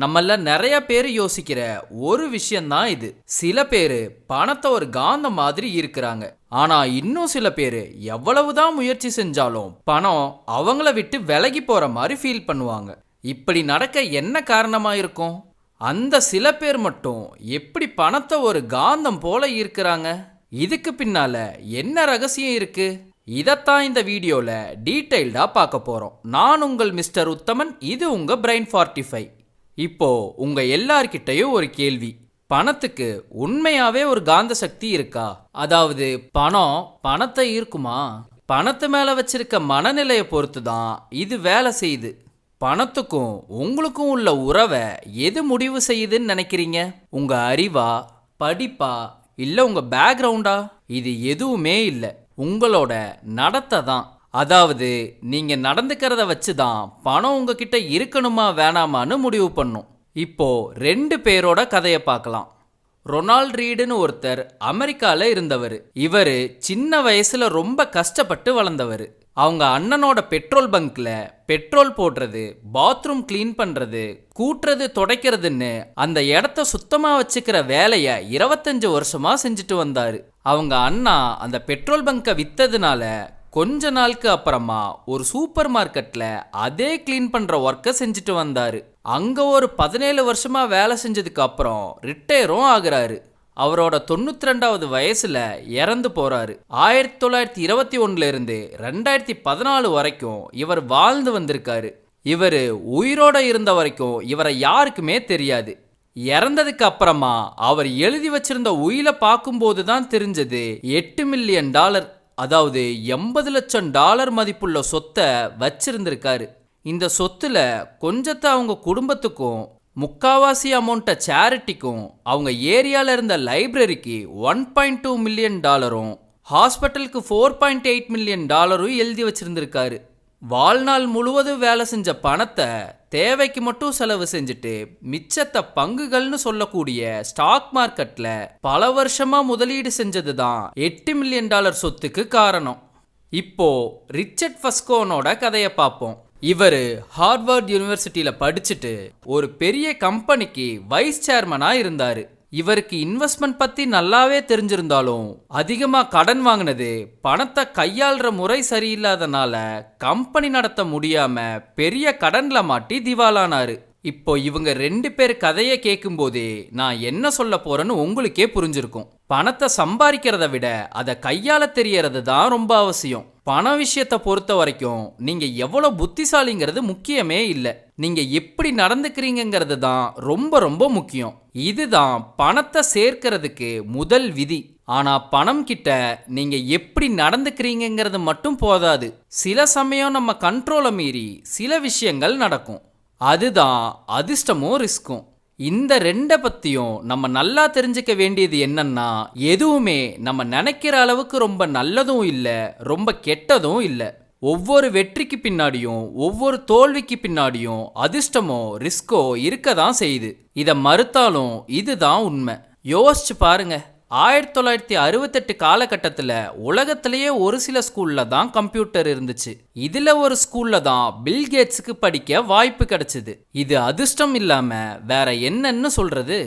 நம்மள நிறைய பேர் யோசிக்கிற ஒரு விஷயம்தான் இது. சில பேர் பணத்தை ஒரு காந்தம் மாதிரி இருக்கிறாங்க ஆனா இன்னும் சில பேர் எவ்வளவுதான் முயற்சி செஞ்சாலும் பணம் அவங்கள விட்டு விலகி போற மாதிரி ஃபீல் பண்ணுவாங்க. இப்படி நடக்க என்ன காரணமா இருக்கும்? அந்த சில பேர் மட்டும் எப்படி பணத்தை ஒரு காந்தம் போல ஈர்க்கிறாங்க? இதுக்கு பின்னால என்ன ரகசியம் இருக்கு? இதைத்தான் இந்த வீடியோல டீட்டெயில்டாக பார்க்க போறோம். நான் உங்கள் மிஸ்டர் உத்தமன் இது உங்க பிரைன் ஃபார்ட்டி ஃபைவ் இப்போ உங்க எல்லார்கிட்டயும் ஒரு கேள்வி. பணத்துக்கு உண்மையாவே ஒரு காந்த சக்தி இருக்கா? அதாவது பணம் பணத்தை ஈர்க்குமா? பணத்து மேல வச்சிருக்க மனநிலையை பொறுத்து தான் இது வேலை செய்யுது. பணத்துக்கும் உங்களுக்கும் உள்ள உறவை எது முடிவு செய்யுதுன்னு நினைக்கிறீங்க? உங்க அறிவா படிப்பா இல்ல உங்க பேக்ரவுண்டா இது எதுவுமே இல்லை. உங்களோட நடத்தை தான். அதாவது நீங்கள் நடந்துக்கிறத வச்சு தான் பணம் உங்ககிட்ட இருக்கணுமா வேணாமான்னு முடிவு பண்ணும். இப்போ ரெண்டு பேரோட கதையை பார்க்கலாம். ரொனால்ட் ரீடுன்னு ஒருத்தர் அமெரிக்காவில் இருந்தவர். இவர் சின்ன வயசில் ரொம்ப கஷ்டப்பட்டு வளர்ந்தவர். அவங்க அண்ணனோட பெட்ரோல் பங்க்ல பெட்ரோல் போடுறது பாத்ரூம் க்ளீன் பண்ணுறது கூட்டுறது துடைக்கிறதுன்னு அந்த இடத்த சுத்தமாக வச்சுக்கிற வேலையை இருபத்தஞ்சு வருஷமாக செஞ்சுட்டு வந்தார். அவங்க அண்ணா அந்த பெட்ரோல் பங்கை விற்றதுனால கொஞ்ச நாளுக்கு அப்புறமா ஒரு சூப்பர் மார்க்கெட்ல அதே க்ளீன் பண்ற ஒர்க்கை செஞ்சுட்டு வந்தாரு. அங்க ஒரு பதினேழு வருஷமா வேலை செஞ்சதுக்கு அப்புறம் ரிட்டையரும் ஆகுறாரு. அவரோட தொண்ணூத்தி ரெண்டாவது வயசுல இறந்து போறாரு. ஆயிரத்தி தொள்ளாயிரத்தி இருபத்தி ஒன்னுல இருந்து ரெண்டாயிரத்தி பதினாலு வரைக்கும் இவர் வாழ்ந்து வந்திருக்காரு. இவர் உயிரோட இருந்த வரைக்கும் இவரை யாருக்குமே தெரியாது. இறந்ததுக்கு அப்புறமா அவர் எழுதி வச்சிருந்த உயிரை பார்க்கும்போது தான் தெரிஞ்சது எட்டு மில்லியன் டாலர் அதாவது எண்பது லட்சம் டாலர் மதிப்புள்ள சொத்தை வச்சிருந்திருக்காரு. இந்த சொத்துல கொஞ்சத்தை அவங்க குடும்பத்துக்கும் முக்காவாசி அமௌண்ட்டை சேரிட்டிக்கும் அவங்க ஏரியாவில் இருந்த லைப்ரரிக்கு ஒன் பாயிண்ட் டூ மில்லியன் டாலரும் ஹாஸ்பிட்டலுக்கு ஃபோர் பாயிண்ட் எயிட் மில்லியன் டாலரும் எழுதி வச்சிருந்திருக்காரு. வாழ்நாள் முழுவதும் வேலை செஞ்ச பணத்தை தேவைக்கு மட்டும் செலவு செஞ்சுட்டு மிச்சத்தை பங்குகள்னு சொல்லக்கூடிய ஸ்டாக் மார்க்கெட்ல பல வருஷமா முதலீடு செஞ்சது தான் எட்டு மில்லியன் டாலர் சொத்துக்கு காரணம். இப்போ ரிச்சர்ட் ஃபஸ்கோனோட கதையை பார்ப்போம். இவர் ஹார்வர்ட் யூனிவர்சிட்டியில் படிச்சுட்டு ஒரு பெரிய கம்பெனிக்கு வைஸ் சேர்மனாக இருந்தார். இவருக்கு இன்வெஸ்ட்மெண்ட் பற்றி நல்லாவே தெரிஞ்சிருந்தாலும் அதிகமாக கடன் வாங்கினது பணத்தை கையாளுற முறை சரியில்லாதனால கம்பெனி நடத்த முடியாம பெரிய கடன்ல மாட்டி திவாலானாரு. இப்போ இவங்க ரெண்டு பேர் கதையை கேட்கும்போதே நான் என்ன சொல்ல போறேன்னு உங்களுக்கே புரிஞ்சிருக்கும். பணத்தை சம்பாதிக்கிறத விட அதை கையாள தெரியறது தான் ரொம்ப அவசியம். பண விஷயத்தை பொறுத்த வரைக்கும் நீங்கள் எவ்வளோ புத்திசாலிங்கிறது முக்கியமே இல்லை. நீங்கள் எப்படி நடந்துக்கிறீங்கிறது தான் ரொம்ப ரொம்ப முக்கியம். இதுதான் பணத்தை சேர்க்கறதுக்கு முதல் விதி. ஆனா பணம் கிட்ட நீங்க எப்படி நடந்துக்கிறீங்கிறது மட்டும் போதாது. சில சமயம் நம்ம கண்ட்ரோலை மீறி சில விஷயங்கள் நடக்கும். அதுதான் அதிர்ஷ்டமும் ரிஸ்க்கும் இந்த ரெண்டை பற்றியும் நம்ம நல்லா தெரிஞ்சுக்க வேண்டியது என்னன்னா எதுவுமே நம்ம நினைக்கிற அளவுக்கு ரொம்ப நல்லதும் இல்லை ரொம்ப கெட்டதும் இல்லை. ஒவ்வொரு வெற்றிக்கு பின்னாடியும் ஒவ்வொரு தோல்விக்கு பின்னாடியும் அதிர்ஷ்டமோ ரிஸ்கோ இருக்க தான் செய்யுது. இதை மறுத்தாலும் இதுதான் உண்மை. யோசிச்சு பாருங்க. ஆயிரத்தி தொள்ளாயிரத்தி அறுபத்தெட்டு காலகட்டத்தில் உலகத்திலேயே ஒரு சில ஸ்கூலில் தான் கம்ப்யூட்டர் இருந்துச்சு. இதில் ஒரு ஸ்கூலில் தான் பில் கேட்ஸுக்கு படிக்க வாய்ப்பு கிடைச்சிது. இது அதிர்ஷ்டம் இல்லாமல் வேற என்னன்னு சொல்கிறது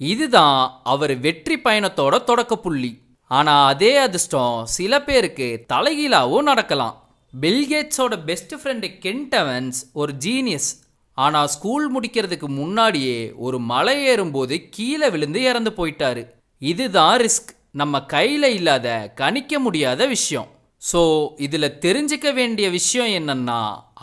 இதுதான் அவர் வெற்றி பயணத்தோட தொடக்க புள்ளி. ஆனால் அதே அதிர்ஷ்டம் சில பேருக்கு தலைகீழாவும் நடக்கலாம். பில்கேட்ஸோட பெஸ்ட் ஃப்ரெண்டு கென்டவன்ஸ் ஒரு ஜீனியஸ் ஆனால் ஸ்கூல் முடிக்கிறதுக்கு முன்னாடியே ஒரு மலை ஏறும்போது கீழே விழுந்து இறந்து போயிட்டாரு. இதுதான் ரிஸ்க். நம்ம கையில் இல்லாத கணிக்க முடியாத விஷயம். ஸோ இதில் தெரிஞ்சுக்க வேண்டிய விஷயம் என்னன்னா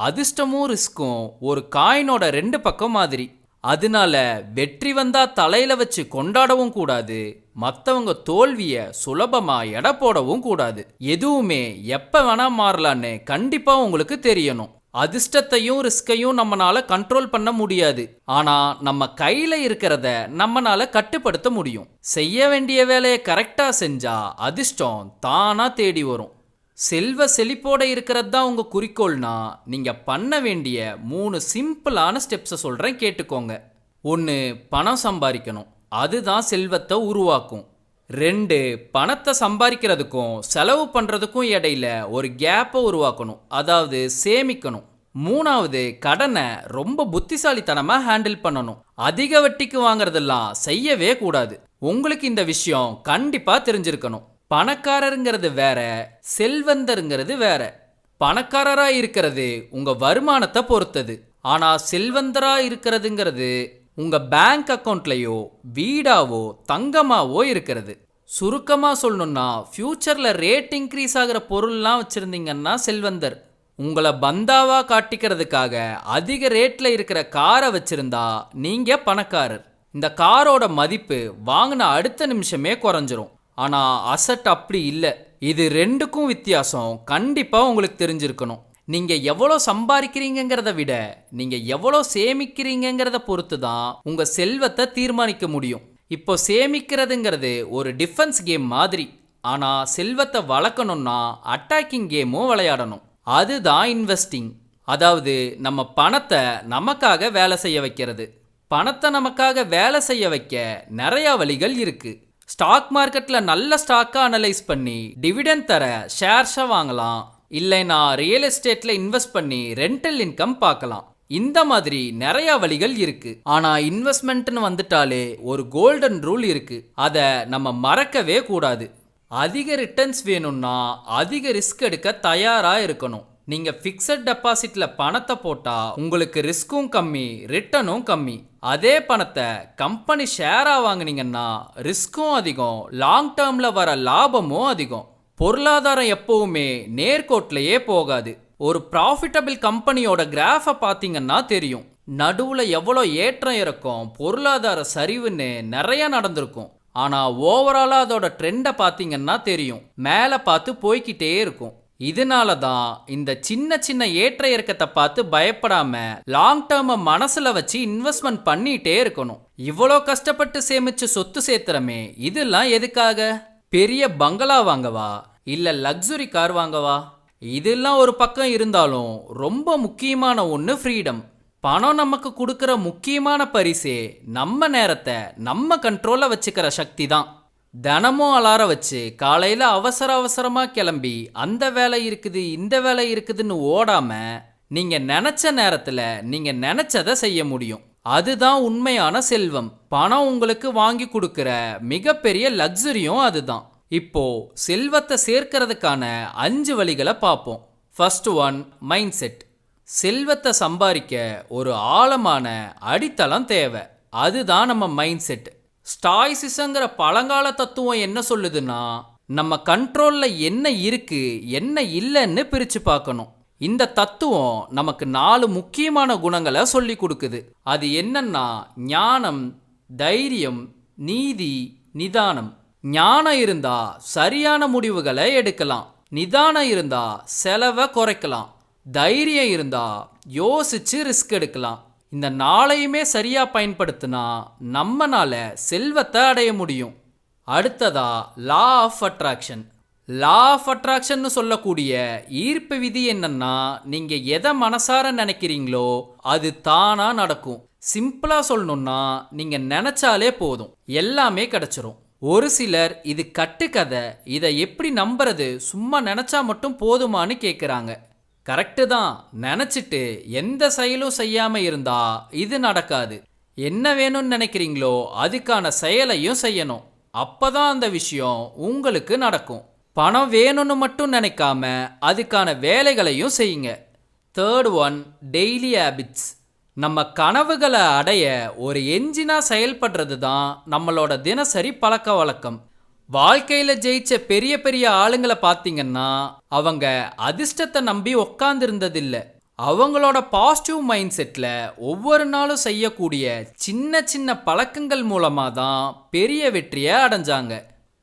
அதிர்ஷ்டமும் ரிஸ்க்கும் ஒரு காயினோட ரெண்டு பக்கம் மாதிரி. அதனால வெற்றி வந்தா தலையில வச்சு கொண்டாடவும் கூடாது. மற்றவங்க தோல்வியை சுலபமா எடை போடவும் கூடாது. எதுவுமே எப்போ வேணா மாறலான்னு கண்டிப்பாக உங்களுக்கு தெரியணும். அதிர்ஷ்டத்தையும் ரிஸ்கையும் நம்மளால கண்ட்ரோல் பண்ண முடியாது. ஆனா நம்ம கையில இருக்கிறத நம்மளால கட்டுப்படுத்த முடியும். செய்ய வேண்டிய வேலையை கரெக்டா செஞ்சா அதிர்ஷ்டம் தானா தேடி வரும். செல்வ செழிப்போட இருக்கிறது தான் உங்க குறிக்கோள்னா நீங்க பண்ண வேண்டிய மூணு சிம்பிளான ஸ்டெப்ஸை சொல்றேன் கேட்டுக்கோங்க. ஒன்று பணம் சம்பாதிக்கணும். அதுதான் செல்வத்தை உருவாக்கும். ரெண்டு பணத்தை சம்பாதிக்கிறதுக்கும் செலவு பண்ணுறதுக்கும் இடையில ஒரு கேப்பை உருவாக்கணும். அதாவது சேமிக்கணும். மூணாவது கடனை ரொம்ப புத்திசாலித்தனமாக ஹேண்டில் பண்ணணும். அதிக வட்டிக்கு வாங்குறதெல்லாம் செய்யவே கூடாது. உங்களுக்கு இந்த விஷயம் கண்டிப்பாக தெரிஞ்சிருக்கணும். பணக்காரருங்கிறது வேற செல்வந்தருங்கிறது வேற. பணக்காரராக இருக்கிறது உங்கள் வருமானத்தை பொறுத்தது. ஆனால் செல்வந்தராக இருக்கிறதுங்கிறது உங்கள் பேங்க் அக்கௌண்ட்லேயோ வீடாவோ தங்கமாவோ இருக்கிறது. சுருக்கமாக சொல்லணும்னா ஃப்யூச்சரில் ரேட் இன்க்ரீஸ் ஆகிற பொருள்லாம் வச்சுருந்தீங்கன்னா செல்வந்தர். உங்களை பந்தாவாக காட்டிக்கிறதுக்காக அதிக ரேட்டில் இருக்கிற காரை வச்சுருந்தா நீங்கள் பணக்காரர். இந்த காரோட மதிப்பு வாங்கின அடுத்த நிமிஷமே குறைஞ்சிரும். ஆனால் அசட் அப்படி இல்லை. இது ரெண்டுக்கும் வித்தியாசம். கண்டிப்பாக உங்களுக்கு தெரிஞ்சிருக்கணும். நீங்கள் எவ்வளோ சம்பாதிக்கிறீங்கிறத விட நீங்கள் எவ்வளோ சேமிக்கிறீங்கிறத பொறுத்து தான் உங்கள் செல்வத்தை தீர்மானிக்க முடியும். இப்போ சேமிக்கிறதுங்கிறது ஒரு டிஃபென்ஸ் கேம் மாதிரி. ஆனால் செல்வத்தை வளர்க்கணும்னா அட்டாக்கிங் கேமும் விளையாடணும். அதுதான் இன்வெஸ்டிங் அதாவது நம்ம பணத்தை நமக்காக வேலை செய்ய வைக்கிறது. பணத்தை நமக்காக வேலை செய்ய வைக்க நிறையா வழிகள் இருக்குது ஸ்டாக் மார்க்கெட்டில் நல்ல ஸ்டாக்காக அனலைஸ் பண்ணி டிவிடெண்ட் தர ஷேர்ஸை வாங்கலாம். இல்லைனா ரியல் எஸ்டேட்ல இன்வெஸ்ட் பண்ணி ரெண்டல் இன்கம் பார்க்கலாம். இந்த மாதிரி நிறைய வழிகள் இருக்கு. ஆனா இன்வெஸ்ட்மெண்ட்னு வந்துட்டாலே ஒரு கோல்டன் ரூல் இருக்கு. அதை நம்ம மறக்கவே கூடாது. அதிக ரிட்டர்ன்ஸ் வேணும்னா அதிக ரிஸ்க் எடுக்க தயாரா இருக்கணும். நீங்க ஃபிக்ஸட் டெபாசிட்ல பணத்தை போட்டா உங்களுக்கு ரிஸ்க்கும் கம்மி ரிட்டர்னும் கம்மி. அதே பணத்தை கம்பெனி ஷேரா வாங்குனீங்கன்னா ரிஸ்க்கும் அதிகம் லாங் டேர்ம்ல வர லாபமும் அதிகம். பொருளாதாரம் எப்பவுமே நேர்கோட்லயே போகாது. ஒரு ப்ராஃபிட்டபிள் கம்பெனியோட கிராஃபை பார்த்தீங்கன்னா தெரியும். நடுவில் எவ்வளோ ஏற்றம் இறக்கம் பொருளாதார சரிவுன்னு நிறைய நடந்திருக்கும். ஆனால் ஓவராலாக அதோட ட்ரெண்டை பார்த்தீங்கன்னா தெரியும். மேலே பார்த்து போய்க்கிட்டே இருக்கும். இதனால தான் இந்த சின்ன சின்ன ஏற்ற இறக்கத்தை பார்த்து பயப்படாம லாங் டேர்மை மனசுல வச்சு இன்வெஸ்ட்மெண்ட் பண்ணிட்டே இருக்கணும். இவ்வளோ கஷ்டப்பட்டு சேமிச்சு சொத்து சேர்த்துறமே இதெல்லாம் எதுக்காக? பெரிய பங்களா வாங்கவா? இல்ல லக்ஸுரி கார் வாங்கவா? இதெல்லாம் ஒரு பக்கம் இருந்தாலும் ரொம்ப முக்கியமான ஒன்று ஃப்ரீடம் பணம் நமக்கு கொடுக்குற முக்கியமான பரிசே நம்ம நேரத்தை நம்ம கண்ட்ரோல்ல வச்சுக்கிற சக்தி தான் தினமும் அலார வச்சு காலையில் அவசர அவசரமாக கிளம்பி அந்த வேலை இருக்குது இந்த வேலை இருக்குதுன்னு ஓடாம நீங்கள் நினச்ச நேரத்தில் நீங்கள் நினச்சதை செய்ய முடியும். அதுதான் உண்மையான செல்வம். பணம் உங்களுக்கு வாங்கி கொடுக்குற மிகப்பெரிய லக்ஸரியும் அதுதான். இப்போ செல்வத்தை சேர்க்கறதுக்கான அஞ்சு வழிகளை பார்ப்போம். ஃபர்ஸ்ட் ஒன் மைண்ட் செட் செல்வத்தை சம்பாதிக்க ஒரு ஆழமான அடித்தளம் தேவை. அதுதான் நம்ம மைண்ட் செட் ஸ்டாய்சிசங்கிற பழங்கால தத்துவம் என்ன சொல்லுதுன்னா நம்ம கண்ட்ரோலில் என்ன இருக்கு என்ன இல்லைன்னு பிரித்து பார்க்கணும். இந்த தத்துவம் நமக்கு நாலு முக்கியமான குணங்களை சொல்லி கொடுக்குது. அது என்னன்னா ஞானம் தைரியம் நீதி நிதானம். ஞானம் இருந்தா சரியான முடிவுகளை எடுக்கலாம். நிதானம் இருந்தா செலவை குறைக்கலாம். தைரியம் இருந்தா யோசிச்சு ரிஸ்க் எடுக்கலாம். இந்த நாளையுமே சரியா பயன்படுத்தினா நம்மனால செல்வத்தை அடைய முடியும். அடுத்ததா law of attraction law of attraction சொல்லக்கூடிய ஈர்ப்பு விதி என்னன்னா நீங்க எதை மனசார நினைக்கிறீங்களோ அது தானா நடக்கும். சிம்பிளா சொல்லணும்னா நீங்க நினைச்சாலே போதும். எல்லாமே கிடைச்சிரும். ஒரு சிலர் இது கட்டுக்கதை இதை எப்படி நம்புறது சும்மா நினைச்சா மட்டும் போதுமான்னு கேட்குறாங்க கரெக்டு தான். நினச்சிட்டு எந்த செயலும் செய்யாமல் இருந்தா இது நடக்காது. என்ன வேணும்னு நினைக்கிறீங்களோ அதுக்கான செயலையும் செய்யணும். அப்பதான் அந்த விஷயம் உங்களுக்கு நடக்கும். பணம் வேணும்னு மட்டும் நினைக்காம அதுக்கான வேலைகளையும் செய்யுங்க. தேர்ட் ஒன் டெய்லி ஹேபிட்ஸ் நம்ம கனவுகளை அடைய ஒரு எஞ்சினாக செயல்படுறது தான் நம்மளோட தினசரி பழக்க வழக்கம். வாழ்க்கையில் ஜெயிச்ச பெரிய பெரிய ஆளுங்களை பார்த்தீங்கன்னா அவங்க அதிர்ஷ்டத்தை நம்பி உக்காந்துருந்ததில்லை. அவங்களோட பாசிட்டிவ் மைண்ட் செட்டில் ஒவ்வொரு நாளும் செய்யக்கூடிய சின்ன சின்ன பழக்கங்கள் மூலமாக தான் பெரிய வெற்றியை அடைஞ்சாங்க.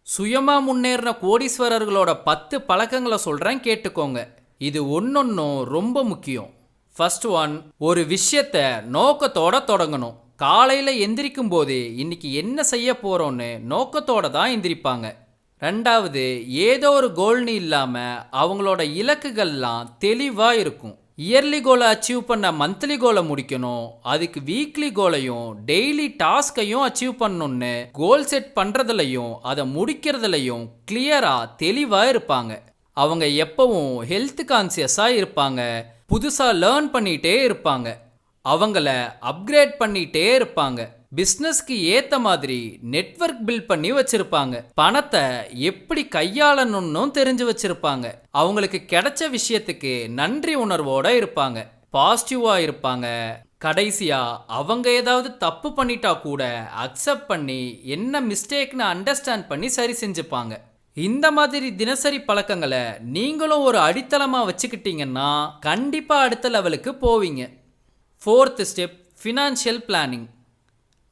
சுயமாக முன்னேறின கோடீஸ்வரர்களோட பத்து பழக்கங்களை சொல்கிறேன் கேட்டுக்கோங்க. இது ஒன்றொன்றும் ரொம்ப முக்கியம். ஃபர்ஸ்ட் ஒன் ஒரு விஷயத்த நோக்கத்தோட தொடங்கணும். காலையில் எந்திரிக்கும் போது இன்னைக்கு என்ன செய்ய போகிறோன்னு நோக்கத்தோட தான் எந்திரிப்பாங்க. ரெண்டாவது ஏதோ ஒரு கோல்னு இல்லாமல் அவங்களோட இலக்குகள்லாம் தெளிவாக இருக்கும். இயர்லி கோலை அச்சீவ் பண்ண மந்த்லி கோலை முடிக்கணும். அதுக்கு வீக்லி கோலையும் டெய்லி டாஸ்கையும் அச்சீவ் பண்ணணும்னு கோல் செட் பண்ணுறதுலையும் அதை முடிக்கிறதுலையும் கிளியராக தெளிவாக இருப்பாங்க. அவங்க எப்பவும் ஹெல்த் கான்சியஸாக இருப்பாங்க. புதுசாக லேர்ன் பண்ணிகிட்டே இருப்பாங்க. அவங்கள அப்கிரேட் பண்ணிகிட்டே இருப்பாங்க. பிஸ்னஸ்க்கு ஏத்த மாதிரி நெட்வொர்க் பில்ட் பண்ணி வச்சிருப்பாங்க. பணத்தை எப்படி கையாளணும்னு தெரிஞ்சு வச்சிருப்பாங்க. அவங்களுக்கு கிடைச்ச விஷயத்துக்கு நன்றி உணர்வோட இருப்பாங்க. பாசிட்டிவா இருப்பாங்க. கடைசியா அவங்க ஏதாவது தப்பு பண்ணிட்டா கூட அக்செப்ட் பண்ணி என்ன மிஸ்டேக்னு அண்டர்ஸ்டாண்ட் பண்ணி சரி செஞ்சுப்பாங்க. இந்த மாதிரி தினசரி பழக்கங்களை நீங்களும் ஒரு அடித்தளமா வச்சுக்கிட்டீங்கன்னா கண்டிப்பா அடுத்த லெவலுக்கு போவீங்க. ஃபோர்த் ஸ்டெப் ஃபினான்ஷியல் பிளானிங்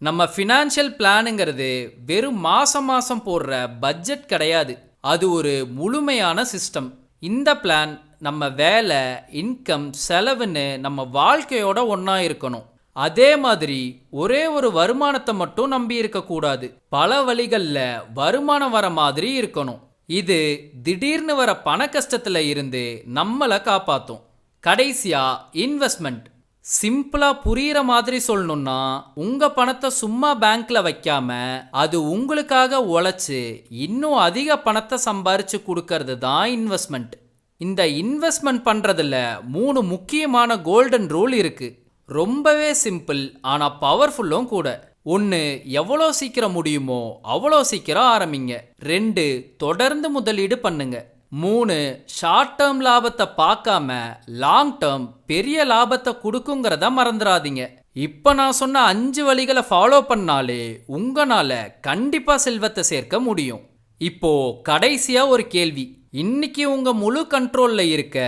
நம்ம ஃபினான்ஷியல் பிளானுங்கிறது வெறும் மாசம் மாசம் போடுற பட்ஜெட் கிடையாது. அது ஒரு முழுமையான சிஸ்டம் இந்த பிளான் நம்ம வேலை இன்கம் செலவுன்னு நம்ம வாழ்க்கையோட ஒன்றா இருக்கணும். அதே மாதிரி ஒரே ஒரு வருமானத்தை மட்டும் நம்பி இருக்கக்கூடாது பல வழிகளில் வருமானம் வர மாதிரி இருக்கணும். இது திடீர்னு வர பண கஷ்டத்தில் இருந்து நம்மளை காப்பாற்றும் கடைசியாக இன்வெஸ்ட்மெண்ட் சிம்பிளா புரிகிற மாதிரி சொல்லணும்னா உங்க பணத்தை சும்மா பேங்க்ல வைக்காம அது உங்களுக்காக உழைச்சு இன்னும் அதிக பணத்தை சம்பாரிச்சு கொடுக்கறது தான் இன்வெஸ்ட்மெண்ட் இந்த இன்வெஸ்ட்மெண்ட் பண்றதுல மூணு முக்கியமான கோல்டன் ரூல் இருக்கு. ரொம்பவே சிம்பிள் ஆனா பவர்ஃபுல்லும் கூட. ஒன்று எவ்வளோ சீக்கிரம் முடியுமோ அவ்வளோ சீக்கிரம் ஆரம்பிங்க. ரெண்டு தொடர்ந்து முதலீடு பண்ணுங்க. மூணு ஷார்ட் டேர்ம் லாபத்தை பார்க்காம லாங் டேர்ம் பெரிய லாபத்தை கொடுக்குங்கிறத மறந்துடாதீங்க இப்போ நான் சொன்ன அஞ்சு வழிகளை ஃபாலோ பண்ணாலே உங்களால கண்டிப்பாக செல்வத்தை சேர்க்க முடியும். இப்போ கடைசியாக ஒரு கேள்வி. இன்னைக்கு உங்கள் முழு கண்ட்ரோலில் இருக்க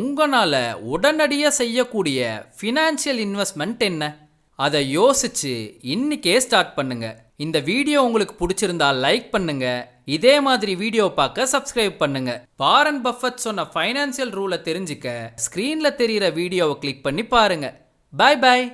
உங்களால உடனடியாக செய்யக்கூடிய ஃபினான்ஷியல் இன்வெஸ்ட்மெண்ட் என்ன? அதை யோசிச்சு இன்னைக்கே ஸ்டார்ட் பண்ணுங்க. இந்த வீடியோ உங்களுக்கு பிடிச்சிருந்தா லைக் பண்ணுங்க. இதே மாதிரி வீடியோ பார்க்க சப்ஸ்கிரைப் பண்ணுங்க. வாரன் பஃபத் சொன்ன ஃபைனான்சியல் ரூலை தெரிஞ்சுக்க ஸ்க்ரீனில் தெரிகிற வீடியோவை கிளிக் பண்ணி பாருங்க. பாய் பாய்